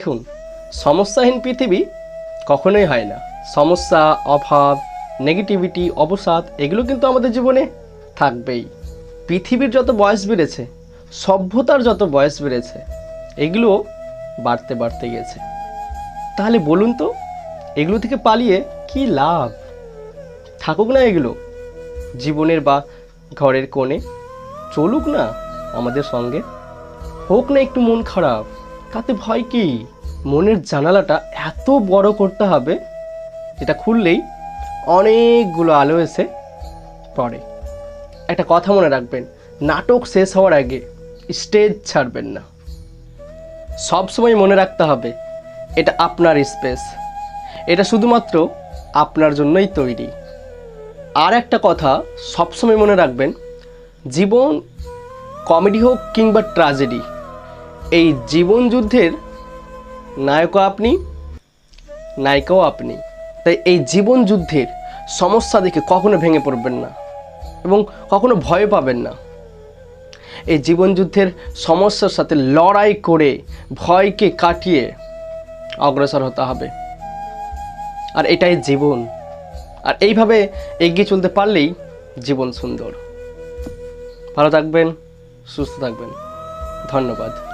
দেখুন, সমস্যাহীন পৃথিবী কখনোই হয় না। সমস্যা, অভাব নেগেটিভিটি অবসাদ, এগুলো কিন্তু আমাদের জীবনে থাকবেই। পৃথিবীর যত বয়স বেড়েছে, সভ্যতার যত বয়স বেড়েছে, এগুলো বাড়তে বাড়তে গেছে। তাহলে বলুন তো, এগুলো থেকে পালিয়ে কি লাভ? থাকুক না এগুলো, জীবনের বা ঘরের কোণে, চলুক না আমাদের সঙ্গে। হোক না একটু মন খারাপ। তাতে ভয় কি? মনের জানালাটা এত বড় করতে হবে যেটা খুললেই অনেকগুলো আলো এসে পড়ে। একটা কথা মনে রাখবেন, নাটক শেষ হওয়ার আগে স্টেজ ছাড়বেন না। সব সময় মনে রাখতে হবে, এটা আপনার স্পেস। এটা শুধুমাত্র আপনার জন্যই তৈরি। আর একটা কথা সবসময় মনে রাখবেন, জীবন কমেডি হোক কিংবা ট্রাজেডি এই জীবন যুদ্ধের নায়কও আপনি, নায়িকাও আপনি। তাই এই জীবন যুদ্ধের সমস্যা দেখে কখনো ভেঙে পড়বেন না এবং কখনো ভয় পাবেন না। এই জীবন যুদ্ধের সমস্যার সাথে লড়াই করে ভয়কে কাটিয়ে অগ্রসর হতে হবে। আর এটাই জীবন। আর এইভাবে এগিয়ে চলতে পারলেই জীবন সুন্দর। ভালো থাকবেন, সুস্থ থাকবেন। ধন্যবাদ।